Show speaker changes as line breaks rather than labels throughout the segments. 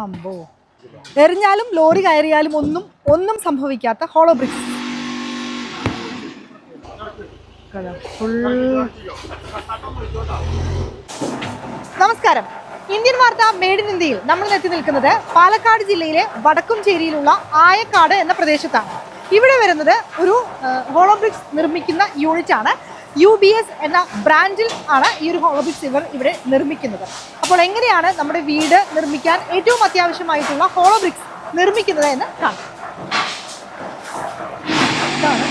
അമ്പോ. എറിഞ്ഞാലും ലോറി കയറിയാലും ഒന്നും ഒന്നും സംഭവിക്കാത്ത ഹോളോ ബ്രിക്സ് നമസ്കാരം. ഇന്ത്യൻ വാർത്ത മേഡ് ഇൻ ഇന്ത്യയിൽ. നമ്മൾ എത്തി നിൽക്കുന്നത് പാലക്കാട് ജില്ലയിലെ വടക്കുംചേരിയിലുള്ള ആയക്കാട് എന്ന പ്രദേശത്താണ്. ഇവിടെ വരുന്നത് ഒരു ഹോളോബ്രിക്സ് നിർമ്മിക്കുന്ന യൂണിറ്റ് ആണ്. യു ബി എസ് എന്ന ബ്രാൻഡിൽ ആണ് ഈ ഒരു ഹോളോബ്രിക്സ് ഇവർ ഇവിടെ നിർമ്മിക്കുന്നത്. അപ്പോൾ എങ്ങനെയാണ് നമ്മുടെ വീട് നിർമ്മിക്കാൻ ഏറ്റവും അത്യാവശ്യമായിട്ടുള്ള ഹോളോബ്രിക്സ് നിർമ്മിക്കുന്നത് എന്ന് കാണാം. ഇതാണ്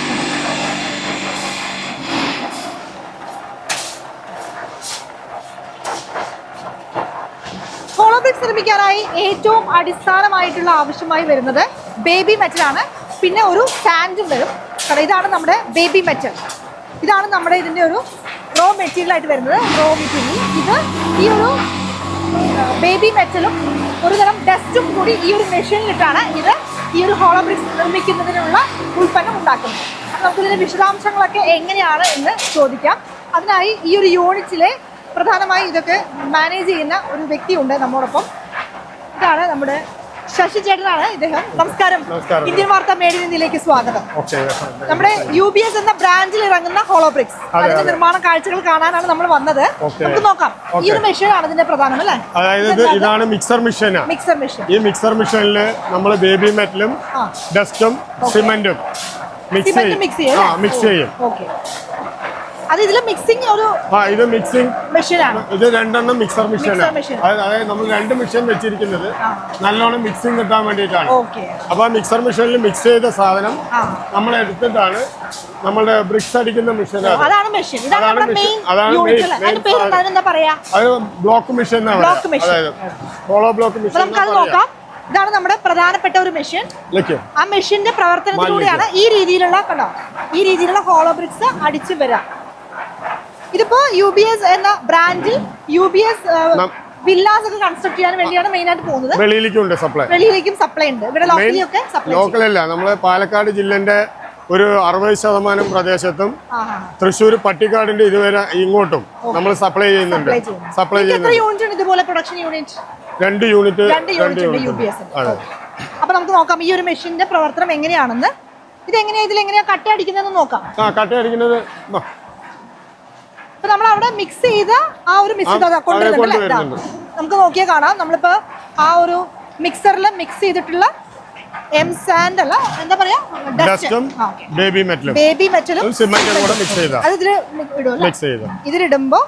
ഹോളോബ്രിക്സ് നിർമ്മിക്കാനായി ഏറ്റവും അടിസ്ഥാനമായിട്ടുള്ള ആവശ്യമായി വരുന്നത് ബേബി മെറ്റലാണ്. പിന്നെ ഒരു സ്റ്റാൻഡും വരും. ഇതാണ് നമ്മുടെ ബേബി മെറ്റൽ. ഇതാണ് നമ്മുടെ ഇതിന്റെ ഒരു റോ മെറ്റീരിയൽ ആയിട്ട് വരുന്നത് റോ മെറ്റീരിയൽ ഇത് ഈ ഒരു ബേബി മെറ്റലും ഒരുതരം ഡസ്റ്റും കൂടി ഈ ഒരു മെഷീനിലിട്ടാണ് ഇത് ഈ ഒരു ഹോളോ ബ്രിക്സ് നിർമ്മിക്കുന്നതിനുള്ള ഉൽപ്പന്നം ഉണ്ടാക്കുന്നത്. അപ്പം നമുക്കിതിന്റെ വിശദാംശങ്ങളൊക്കെ എങ്ങനെയാണ് എന്ന് ചോദിക്കാം. അതിനായി ഈ ഒരു യൂണിറ്റിലെ പ്രധാനമായി ഇതൊക്കെ മാനേജ് ചെയ്യുന്ന ഒരു വ്യക്തിയുണ്ട് നമ്മോടൊപ്പം. ഇതാണ് നമ്മുടെ ശശി ചേട്ടനാണ് ഇദ്ദേഹം. നമസ്കാരം. ഇന്ത്യൻ വാർത്ത മേഡിൻ സ്വാഗതം. നമ്മുടെ യു ബി എസ് എന്ന ബ്രാൻഡിൽ ഇറങ്ങുന്ന ഹോളോബ്രിക്സ് അതിന്റെ നിർമ്മാണ കാഴ്ചകൾ കാണാനാണ് നമ്മൾ വന്നത്. നമുക്ക് നോക്കാം. ഈ ഒരു മെഷീൻ ആണ് ഇതിന്റെ പ്രധാനം അല്ലേ?
അതായത് ഇതാണ് മിക്സർ മെഷീൻ
മിക്സർ മെഷീൻ
ഈ മിക്സർ മെഷീനിൽ നമ്മൾ ബേബി മെറ്റലും. ഡസ്റ്റും സിമെന്റും മിക്സ് ചെയ്യും. മിക്സ് ചെയ്യും
അത് ഇതിൽ മിക്സിംഗ് ഒരു
ആ ഇത് മിക്സിംഗ്
മെഷീനാണ്.
ഇത് രണ്ടെണ്ണം മിക്സർ മെഷീനാണ്. അതായത് നമ്മൾ രണ്ട് മെഷീൻ വെച്ചിരിക്കുന്നത്. നല്ലോണം മിക്സിംഗ് കിട്ടാൻ വേണ്ടിയിട്ടാണ്. അപ്പോൾ മിക്സർ മെഷീനിൽ മിക്സ് ചെയ്ത സാധനം നമ്മൾ എടുത്തിട്ടാണ് നമ്മളുടെ ബ്രിക്സ് അടിക്കുന്ന മെഷീൻ അത്.
അതാണ് മെഷീൻ
അതാണ്.
മെയിൻ
അതാണ് അത് ബ്ലോക്ക് മെഷീൻ എന്നാണ്. അതായത് ഹോളോ ബ്ലോക്ക് മെഷീൻ
നോക്കാം. ഇതാണ് നമ്മുടെ പ്രധാനപ്പെട്ട ഒരു മെഷീൻ ആ മെഷീന്റെ പ്രവർത്തനത്തിലൂടെയാണ് ഈ രീതിയിലുള്ള കണ്ടോ? ഈ രീതിയിലുള്ള ഹോളോ ബ്രിക്സ് അടിച്ചു വരാം. ഇതിപ്പോ യു ബി എസ് എന്ന ബ്രാൻഡിൽ യു ബി എസ് വില്ലാസ് ഒക്കെ കൺസ്ട്രക്ട് ചെയ്യാൻ വേണ്ടിയാണ് മെയിൻ ആയിട്ട് പോകുന്നത്.
വെളിയിലേക്കും ഉണ്ട് സപ്ലൈ
വെളിയിലേക്കും സപ്ലൈ ഉണ്ട്. ഇവിടെ ലോക്കലിയൊക്കെ സപ്ലൈ
ലോക്കൽ അല്ല. നമ്മളെ പാലക്കാട് ജില്ലന്റെ ഒരു അറുപത് ശതമാനം പ്രദേശത്തും തൃശ്ശൂർ പട്ടിക്കാടിന്റെ ഇതുവരെ ഇങ്ങോട്ടും നമ്മൾ സപ്ലൈ ചെയ്യുന്നുണ്ട്.
സപ്ലൈ
ചെയ്യുന്നുണ്ട്.
ഇതുപോലെ പ്രൊഡക്ഷൻ യൂണിറ്റ്
രണ്ട് യൂണിറ്റ്
രണ്ട് യൂണിറ്റ്
അതെ.
അപ്പൊ നമുക്ക് നോക്കാം. ഈ ഒരു മെഷീന്റെ പ്രവർത്തനം എങ്ങനെയാണെന്ന്. ഇത് എങ്ങനെയാ ഇതിൽ എങ്ങനെയാ കട്ട അടിക്കുന്നതെന്ന് നോക്കാം.
ആ കട്ട അടിക്കുന്നത്
അപ്പൊ നമ്മൾ അവിടെ മിക്സ് ചെയ്ത് ആ ഒരു മിക്സ് കൊണ്ടുവരുന്നുണ്ട്. നമുക്ക് നോക്കിയാൽ കാണാം. നമ്മളിപ്പോ ആ ഒരു മിക്സറിൽ മിക്സ് ചെയ്തിട്ടുള്ള എം സാൻഡ് അല്ല എന്താ പറയാ?
ഡസ്റ്റും ബേബി മെറ്റലും
ബേബി മെറ്റലും
സിമെന്റും മിക്സ് ചെയ്താ.
അത് ഇതിൽ ഇടുമല്ലോ
മിക്സ് ചെയ്ത.
ഇതിലിടുമ്പോ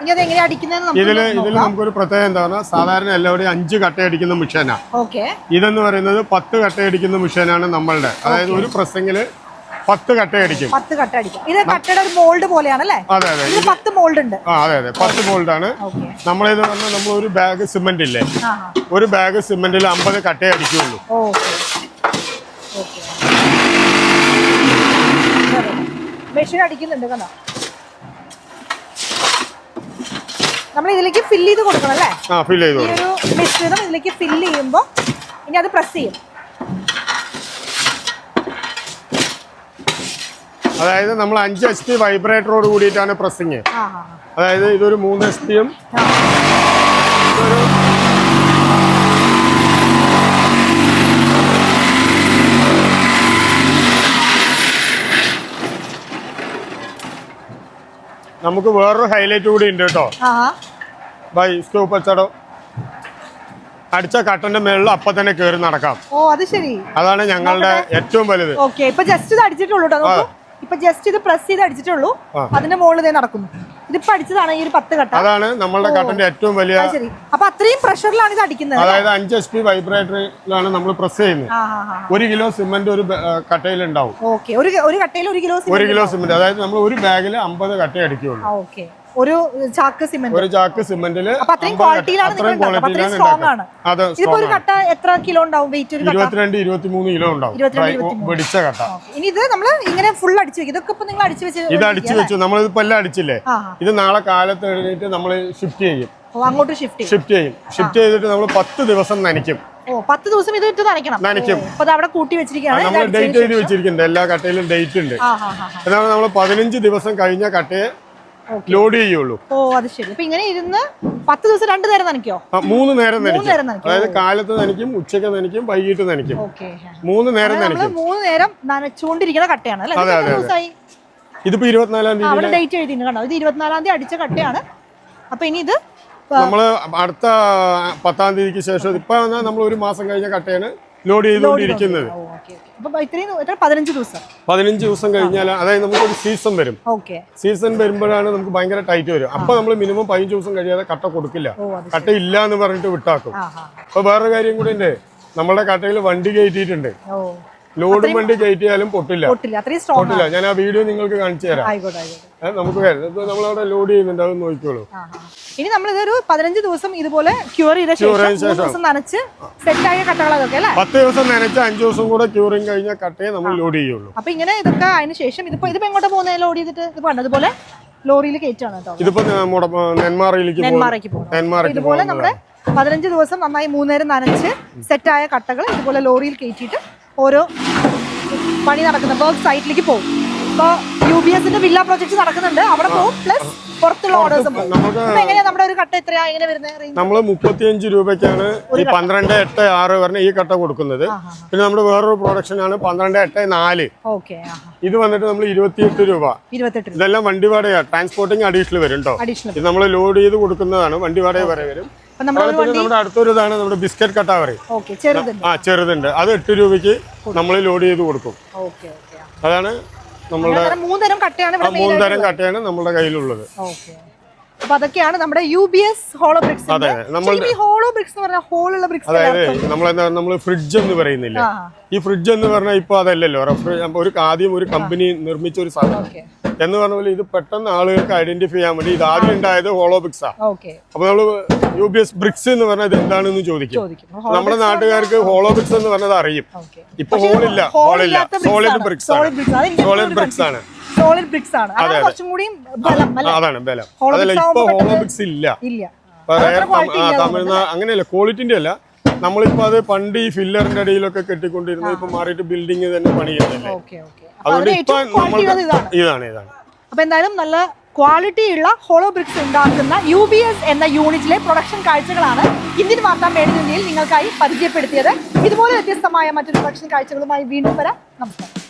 ഇനി അത് എങ്ങനെയാ അടിക്കുന്നതെന്ന് ഇതിൽ
ഇതിൽ നമുക്കൊരു പ്രത്യേകത എന്താ പറഞ്ഞാൽ സാധാരണ എല്ലാവരും അഞ്ച് കട്ട അടിക്കുന്ന മെഷീനാണ്
ഓക്കെ
ഇതെന്ന് പറയുന്നത് പത്ത് കട്ട അടിക്കുന്ന മെഷീനാണ് നമ്മളുടെ. അതായത് ഒരു പ്രസംഗിൽ പത്ത് കട്ട അടിക്കും.
പത്ത് കട്ട അടിക്കും. ഇത് കട്ടയുടെ ഒരു മോൾഡ് പോലെയാണ് അല്ലേ
അതെ അതെ
ഇത് പത്ത് മോൾഡ് ഉണ്ട്.
ആ അതെ അതെ. പത്ത് മോൾഡ് ആണ്.
നമ്മൾ
നമ്മളിത് പറഞ്ഞാൽ നമ്മൾ ഒരു ബാഗ് സിമെന്റ് ഇല്ലേ? ഒരു ബാഗ് സിമെന്റിൽ അമ്പത് കട്ടേ അടിക്കുള്ളൂ.
ഓക്കെ. ഓക്കെ. മെഷീൻ അടിക്കുന്നുണ്ട് കണ്ടോ? നമ്മൾ ഇതിലേക്ക് ഫില്ല് ചെയ്ത് കൊടുക്കണം അല്ലേ?
ആ ഫിൽ ചെയ്തു
ഈ ഒരു മിശ്രിതം ഇതിലേക്ക് ഫില്ല് ചെയ്യുമ്പോൾ ഇനി അത് പ്രസ് ചെയ്യും.
അതായത് നമ്മൾ അഞ്ച് എച്ച് പി വൈബ്രേറ്ററോട് കൂടിയിട്ടാണ് പ്രസ്സിങ് അതായത് ഇതൊരു മൂന്ന് എച്ച് പിയും. നമുക്ക് വേറൊരു ഹൈലൈറ്റ് കൂടി ഉണ്ട് കേട്ടോ. ബൈ സ്കൂപ്പ് വെച്ചടോ. അടിച്ച കട്ടന്റെ മേളിൽ അപ്പൊ തന്നെ കേറി നടക്കാം.
ഓ അത് ശരി.
അതാണ് ഞങ്ങളുടെ ഏറ്റവും വലുത്.
ഓക്കെ ഇപ്പൊ ജസ്റ്റ് അടിച്ചിട്ടുള്ളൂ ഇപ്പൊ ജസ്റ്റ് ഇത് പ്രസ് ചെയ്ത് അടിച്ചിട്ടുള്ളൂ. അതിന്റെ മുകളിൽ ഇതേ നടക്കുന്നു. ഇതിപ്പോ അടിച്ചതാണ് ഈ ഒരു പത്ത് കട്ട
അതാണ് നമ്മളുടെ കട്ടന്റെ ഏറ്റവും വലിയ
ശരി. അപ്പൊ അത്രയും പ്രഷറിലാണ് ഇത് അടിക്കുന്നത്
അതായത് അഞ്ച് എച്ച് പി വൈബ്രേറ്ററിലാണ് നമ്മൾ പ്രസ് ചെയ്യുന്നത്. ഒരു കിലോ സിമന്റ് ഒരു കട്ടയിൽ ഉണ്ടാവും
ഒരു കട്ടയിൽ ഒരു കിലോ
ഒരു കിലോ സിമന്റ് അതായത് നമ്മൾ ഒരു ബാഗിൽ അമ്പത് കട്ട അടിക്കുള്ളൂ
ഓക്കെ ഒരു ചാക്ക് സിമെന്റ്
ഒരു ചാക്ക് സിമെന്റിൽ
അത്രയും ക്വാളിറ്റിയിലാണ് അത്രയും സ്ട്രോങ് ആണ്. ഇതിപ്പോ ഒരു കട്ട എത്ര കിലോ ഉണ്ടാവും? വെയിറ്റ് ഒരു
ഇരുപത്തിരണ്ട് ഇരുപത്തിമൂന്ന് കിലോ ഉണ്ടാവും. വെടിച്ച കട്ട.
ഇനി ഇത് നമ്മൾ ഇങ്ങനെ ഫുൾ അടിച്ചു വെക്കും. ഇതൊക്കെ നിങ്ങൾ അടിച്ചു വെച്ച്
ഇത് അടിച്ചു വെച്ചു. നമ്മൾ ഇതിപ്പോ എല്ലാം അടിച്ചില്ലേ? ഇത് നാളെ കാലത്ത് എഴുതിയിട്ട് നമ്മൾ ഷിഫ്റ്റ് ചെയ്യും.
അങ്ങോട്ട് ഷിഫ്റ്റ് ചെയ്യും.
ഷിഫ്റ്റ് ചെയ്യും. ഷിഫ്റ്റ് ചെയ്തിട്ട് നമ്മൾ പത്ത് ദിവസം നനയ്ക്കും.
ഓ പത്ത് ദിവസം ഇത് ഇട്ട് നനയ്ക്കണം.
നനയ്ക്കും.
അപ്പൊ അവിടെ കൂട്ടി വെച്ചിരിക്കുകയാണ്.
നമ്മൾ ഡേറ്റ് എഴുതി വെച്ചിരിക്കുന്നുണ്ട്. എല്ലാ കട്ടയിലും ഡേറ്റ് ഉണ്ട്. എന്നാൽ നമ്മൾ പതിനഞ്ച് ദിവസം കഴിഞ്ഞ കട്ടയെ ലോഡ് ചെയ്യുള്ളൂ.
ഓ അത് ശരി. അപ്പൊ ഇങ്ങനെ ഇരുന്ന് പത്ത് ദിവസം രണ്ടു നേരം നനയ്ക്കോ?
മൂന്ന് നേരം നനയ്ക്കും. അതായത് കാലത്ത് നനയ്ക്കും ഉച്ചയ്ക്ക് നനയ്ക്കും വൈകിട്ട് നനയ്ക്കും. മൂന്ന് നേരം നനയ്ക്കും.
മൂന്ന് നേരം നനച്ചുകൊണ്ടിരിക്കുന്ന കട്ടയാണ്. അല്ലേ. ദിവസമായി?
ഇതിപ്പോ ഇരുപത്തിനാലാം തീയതി
അവിടെ ഡേറ്റ് എഴുതിയിട്ടുണ്ട് കണ്ടോ? ഇത് ഇരുപത്തിനാലാം തീയതി അടിച്ച കട്ടയാണ്. അപ്പൊ ഇനി ഇത്
നമ്മൾ അടുത്ത പത്താം തീയതിക്ക് ശേഷം ഇപ്പൊ നമ്മൾ ഒരു മാസം കഴിഞ്ഞ കട്ടയാണ്. ലോഡ് ചെയ്തുകൊണ്ടിരിക്കുന്നത്.
പതിനഞ്ച് ദിവസം.
പതിനഞ്ച് ദിവസം കഴിഞ്ഞാൽ അതായത് നമുക്ക് ഒരു സീസൺ വരും സീസൺ വരുമ്പോഴാണ് നമുക്ക് ഭയങ്കര ടൈറ്റ് വരും അപ്പൊ നമ്മൾ മിനിമം പതിനഞ്ച് ദിവസം കഴിയാതെ കട്ട കൊടുക്കില്ല. കട്ട ഇല്ല എന്ന് പറഞ്ഞിട്ട് വിട്ടാക്കും. അപ്പൊ വേറൊരു കാര്യം കൂടി ഉണ്ട്. നമ്മുടെ കട്ടയിൽ വണ്ടി കയറ്റിയിട്ടുണ്ട്. ലോഡും വണ്ടി കയറ്റിയാലും പൊട്ടില്ല.
പൊട്ടില്ല.
ഞാൻ ആ വീഡിയോ നിങ്ങൾക്ക് കാണിച്ചു തരാം. നമുക്ക്. ഇത് നമ്മളവിടെ ലോഡ് ചെയ്യുന്നുണ്ട്. അത് നോക്കിക്കോളൂ.
ഇനി നമ്മൾ ഇതൊരു പതിനഞ്ച് ദിവസം ഇതുപോലെ ക്യൂർ ചെയ്ത ശേഷം നനച്ച് സെറ്റ് ആയ കട്ടകളൊക്കെ അല്ലേ?
പത്ത് ദിവസം നനച്ച് അഞ്ചു ദിവസം കൂടെ ക്യൂറിങ് കഴിഞ്ഞ കട്ടയെ നമ്മൾ ലോഡ് ചെയ്യുള്ളൂ.
അപ്പൊ ഇങ്ങനെ ഇതൊക്കെ അതിന് ശേഷം ഇതിപ്പോ ഇതിപ്പോ എങ്ങോട്ട് പോകുന്നത് ലോഡ് ചെയ്തിട്ട് ഇത് പണ്ടതുപോലെ ലോറിയിൽ കയറ്റാണ് കേട്ടോ.
ഇതിപ്പോ നെന്മാറയിലേക്ക്
നെന്മാറയ്ക്ക് പോകും. ഇതുപോലെ നമ്മുടെ പതിനഞ്ച് ദിവസം നന്നായി മൂന്നേരം നനച്ച് സെറ്റായ കട്ടകൾ ഇതുപോലെ ലോറിയിൽ കയറ്റിയിട്ട് ഓരോ പണി നടക്കുന്ന വർക്ക് സൈറ്റിലേക്ക് പോകും. ഇപ്പോൾ യു ബി എസിന്റെ വില്ല പ്രോജക്ട് നടക്കുന്നുണ്ട്. അവിടെ പോകും. പ്ലസ് പുറത്തുള്ള ഓർഡേഴ്സും പോകും. എങ്ങനെയാ നമ്മുടെ ഒരു കട്ട എത്രയാ? എങ്ങനെ വരുന്നത് റേഞ്ച്
നമ്മൾ മുപ്പത്തിയഞ്ച് രൂപയ്ക്കാണ് ഈ പന്ത്രണ്ട് എട്ട് ആറ് പറഞ്ഞ ഈ കട്ട കൊടുക്കുന്നത്. പിന്നെ നമ്മുടെ വേറൊരു പ്രൊഡക്ഷൻ ആണ് പന്ത്രണ്ട് എട്ട് നാല്. ഇത് വന്നിട്ട് നമ്മൾ ഇരുപത്തിയെട്ട് രൂപ. ഇതെല്ലാം വണ്ടി വാടക ട്രാൻസ്പോർട്ടിങ് അഡീഷണൽ വരും കേട്ടോ ഇത് നമ്മൾ ലോഡ് ചെയ്ത് കൊടുക്കുന്നതാണ്. വണ്ടി വാടക വരെ വരും.
നമ്മൾ
നമ്മുടെ അടുത്തൊരു ഇതാണ് നമ്മുടെ ബിസ്ക്കറ്റ്
കട്ടാവറി.
ആ ചെറുതുണ്ട്. അത് എട്ട് രൂപയ്ക്ക് നമ്മൾ ലോഡ് ചെയ്ത് കൊടുക്കും. അതാണ് നമ്മളുടെ
മൂന്നരം കട്ടയാണ്
ആ
ഇവിടെ
മൂന്ന് തരം കട്ടയാണ് നമ്മുടെ കയ്യിലുള്ളത്.
അപ്പൊ അതൊക്കെയാണ് നമ്മുടെ U B S hollow bricks
അതെ നമ്മൾ
ഹോളോ ബ്രിക്സ് എന്ന് പറഞ്ഞാൽ ഹോളുള്ള ബ്രിക്സ്
അതായത് നമ്മളെന്താ നമ്മൾ ഫ്രിഡ്ജ് എന്ന് പറയുന്നില്ല? ഈ ഫ്രിഡ്ജ് എന്ന് പറഞ്ഞാൽ ഇപ്പൊ അതല്ലല്ലോ. ഒരു ആദ്യം ഒരു കമ്പനി നിർമ്മിച്ച ഒരു സാധനം. എന്ന് പറഞ്ഞ പോലെ ഇത് പെട്ടെന്ന് ആളുകൾക്ക് ഐഡന്റിഫൈ ചെയ്യാൻ വേണ്ടി ഇത് ആദ്യം ഉണ്ടായത് ഹോളോ ബ്രിക്സാ അപ്പൊ നമ്മൾ യു ബി എസ് ബ്രിക്സ് എന്ന് പറഞ്ഞത് എന്താണെന്ന് ചോദിക്കും. നമ്മുടെ നാട്ടുകാർക്ക് ഹോളോ ബ്രിക്സ് എന്ന് പറഞ്ഞത് അറിയും. ഇപ്പൊ ഹോളില്ല ഹോളില്ല സോളിഡ് ബ്രിക്സ് സോളിഡ് ബ്രിക്സ് ആണ്.
സോളിഡ് ബ്രിക്സ് ആണ്. അതാണ് ബലം
അതാണ് ബലം. അതല്ല ഇപ്പൊ ഹോളോ ബ്രിക്സ് ഇല്ല. തമിഴ്നാട് അങ്ങനെയല്ല ക്വാളിറ്റിന്റെ അല്ല. നമ്മളിപ്പോ അത് പണ്ട് ഈ ഫില്ലറിന്റെ അടിയിലൊക്കെ കെട്ടിക്കൊണ്ടിരുന്നത് ഇപ്പൊ മാറിയിട്ട് ബിൽഡിംഗ് തന്നെ പണിയുന്നില്ലേ അതുകൊണ്ട് ഇപ്പൊ നമ്മൾ
ഇതാണ്
ഇതാണ്.
അപ്പൊ എന്തായാലും നല്ല ക്വാളിറ്റി ഉള്ള ഹോളോ ബ്രിക്സ് ഉണ്ടാക്കുന്ന യു ബി എസ് എന്ന യൂണിറ്റിലെ പ്രൊഡക്ഷൻ കാഴ്ചകളാണ് ഇന്ത്യൻ വാർത്താ മേഖലയിൽ നിങ്ങൾക്കായി പരിചയപ്പെടുത്തിയത്. ഇതുപോലെ വ്യത്യസ്തമായ മറ്റൊരു പ്രൊഡക്ഷൻ കാഴ്ചകളുമായി വീണ്ടും വരാം. നമസ്കാരം.